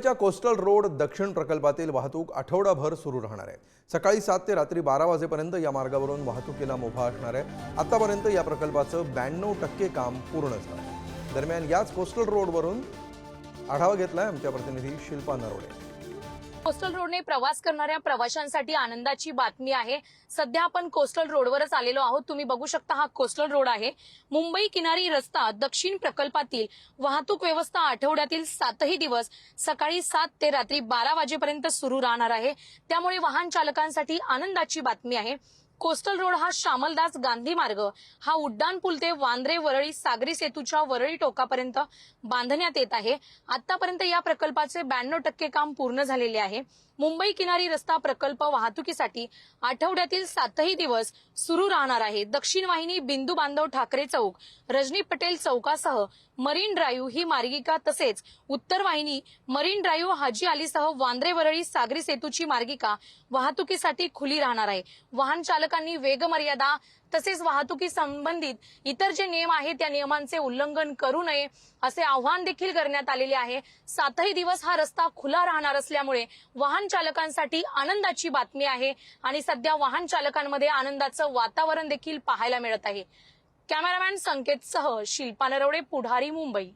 मुंबईच्या coastal road दक्षिण प्रकल्पातील वाहतूक आठवडाभर सुरू राहणार आहे. सकाळी सात ते रात्री बारा वाजेपर्यंत या मार्गावरून वाहतुकीला मुभा असणार आहे. आतापर्यंत या प्रकल्पाचं ब्याण्णव टक्के काम पूर्ण झालं. दरम्यान याच कोस्टल रोडवरून आढावा घेतलाय आमच्या प्रतिनिधी शिल्पा नरोडे. कोस्टल रोडने प्रवास करणाऱ्या प्रवाशांसाठी आनंदाची बातमी आहे. सध्या आपण कोस्टल रोडवरच आलेलो आहोत. तुम्ही बघू शकता हा कोस्टल रोड आहे. मुंबई किनारी रस्ता दक्षिण प्रकल्पातील वाहतूक व्यवस्था आठवड्यातील सातही दिवस सकाळी सात ते रात्री बारा वाजेपर्यंत सुरू राहणार आहे. त्यामुळे वाहन चालकांसाठी आनंदाची बातमी आहे. कोस्टल रोड हा श्यामलदास गांधी मार्ग. हा उड्डाण पूल ते वांद्रे वरळी सागरी सेतूच्या वरळी टोकापर्यंत बांधण्यात येत आहे. आतापर्यंत या प्रकल्पाचे ब्याण्णव टक्के काम पूर्ण झालेले आहे. मुंबई किनारी रस्ता प्रकल्प वाहतुकीसाठी आठवड्यातील सातही दिवस सुरू राहणार आहे. दक्षिण वाहिनी बिंदू बांधव ठाकरे चौक रजनी पटेल चौकासह मरीन ड्राईव्ह ही मार्गिका तसेच उत्तर वाहिनी मरीन ड्राईव्ह हाजी अलीसह वांद्रे वरळी सागरी सेतूची मार्गिका वाहतुकीसाठी खुली राहणार आहे. वाहन चालकांनी वेगमर्यादा तसेच वाहतुकी संबंधित इतर जे नियम आहेत त्या नियमांचे उल्लंघन करू नये असे आव्हान देखील करण्यात आलेले आहे. सातही दिवस हा रस्ता खुला राहणार असल्यामुळे वाहन चालकांसाठी आनंदाची बातमी आहे आणि सध्या वाहन चालकांमध्ये आनंदाचं वातावरण देखील पाहायला मिळत आहे. कॅमेरामॅन संकेतसह शिल्पा नरवडे पुढारी मुंबई.